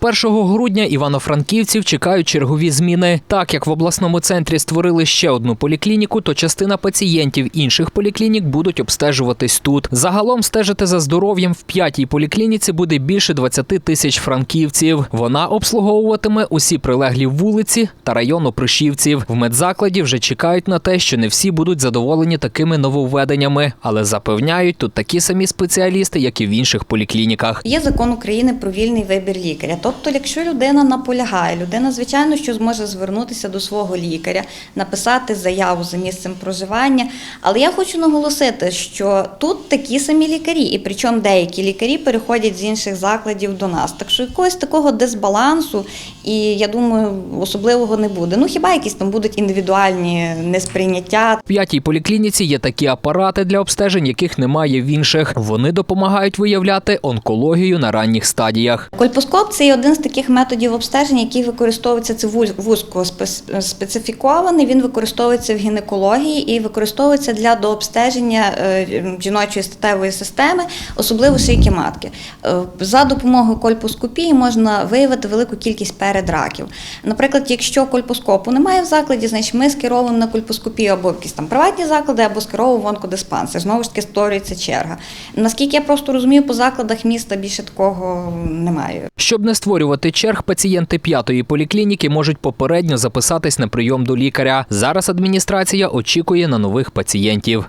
З 1 грудня івано-франківців чекають чергові зміни. Так як в обласному центрі створили ще одну поліклініку, то частина пацієнтів інших поліклінік будуть обстежуватись тут. Загалом стежити за здоров'ям в п'ятій поліклініці буде більше 20 тисяч франківців. Вона обслуговуватиме усі прилеглі вулиці та район Опришівців. В медзакладі вже чекають на те, що не всі будуть задоволені такими нововведеннями, але запевняють, тут такі самі спеціалісти, як і в інших поліклініках. Є закон України про вільний вибір лікаря. Тобто, якщо людина наполягає, людина, звичайно, що зможе звернутися до свого лікаря, написати заяву за місцем проживання. Але я хочу наголосити, що тут такі самі лікарі, і причому деякі лікарі переходять з інших закладів до нас. Так що якогось такого дисбалансу, і я думаю, особливого не буде. Ну хіба якісь там будуть індивідуальні несприйняття, В п'ятій поліклініці є такі апарати для обстежень, яких немає в інших. Вони допомагають виявляти онкологію на ранніх стадіях. Кольпоскоп це є один з таких методів обстеження, який використовується це вуз- вузько специфікований. Він використовується в гінекології і використовується для дообстеження е, жіночої статевої системи, особливо шийки матки. Е, За допомогою кольпоскопії можна виявити велику кількість передраків. Наприклад, якщо кольпоскопу немає в закладі, значить ми скеровуємо на кольпоскопію або якісь там приватні заклади, або скеровуємо в онкодиспансер. Знову ж таки створюється черга. Наскільки я просто розумію, по закладах міста більше такого немає. Щоб не створювати черг, пацієнти п'ятої поліклініки можуть попередньо записатись на прийом до лікаря. Зараз адміністрація очікує на нових пацієнтів.